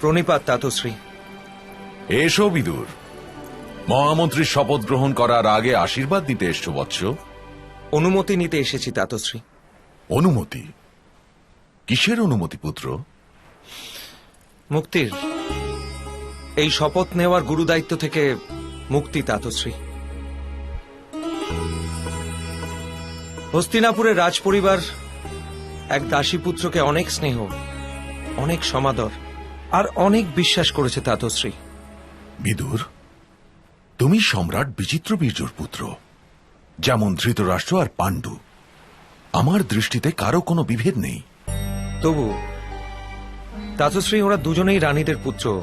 প্রণিপাত তাতশ্রী। এসো বিদুর। মহামন্ত্রীর শপথ গ্রহণ করার আগে আশীর্বাদ দিতে এসছো বৎস। অনুমতি নিতে এসেছি তাতশ্রী। অনুমতি? কিসের অনুমতি পুত্র মুক্তির। এই শপথ নেওয়ার গুরুদায়িত্ব থেকে মুক্তি তাতশ্রী। হস্তিনাপুরের রাজপরিবার এক দাসী পুত্রকে অনেক স্নেহ অনেক সমাদর আর অনেক বিশ্বাস করেছে তাতশ্রী। বিদুর তুমি সম্রাট বিচিত্র বীর্যর পুত্র যেমন ধৃতরাষ্ট্র আর পাণ্ডু। আমার দৃষ্টিতে কারও কোনো বিভেদ নেই। তবু তাতশ্রী ওরা দুজনেই রানীদের পুত্র।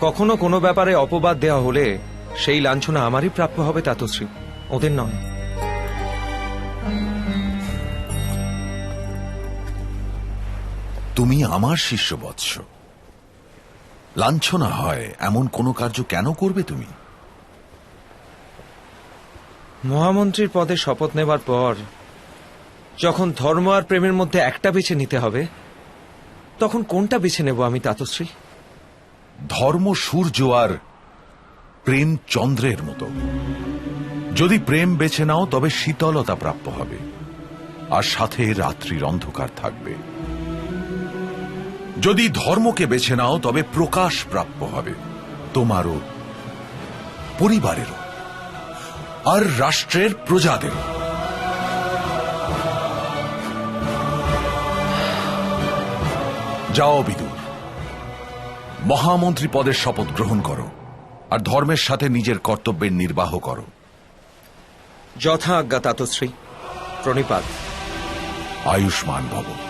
কখনো কোনো ব্যাপারে অপবাদ দেওয়া হলে সেই লাঞ্ছনা আমারই প্রাপ্য হবে তাতশ্রী। ওদের নয়। তুমি আমার শিষ্য বৎস। লাঞ্ছনা হয় এমন কোনো কার্য কেন করবে তুমি? মহামন্ত্রীর পদে শপথ নেবার পর যখন ধর্ম আর প্রেমের মধ্যে একটা বেছে নিতে হবে, তখন কোনটা বেছে নেব আমি, তাতশ্রী? ধর্ম সূর্য আর প্রেম চন্দ্রের মতো। যদি প্রেম বেছে নাও, তবে শীতলতা প্রাপ্য হবে, আর সাথে রাত্রির অন্ধকার থাকবে। যদি ধর্মকে বেছে নাও, তবে প্রকাশ প্রাপ্য হবে, তোমারও, পরিবারেরও, আর রাষ্ট্রের প্রজাদেরও। যাও বিদুর মহামন্ত্রী পদের শপথ গ্রহণ করো আর ধর্মের সাথে নিজের কর্তব্যের নির্বাহ করো। যথা আজ্ঞা তাতশ্রী। প্রণিপাত। আয়ুষ্মান ভব।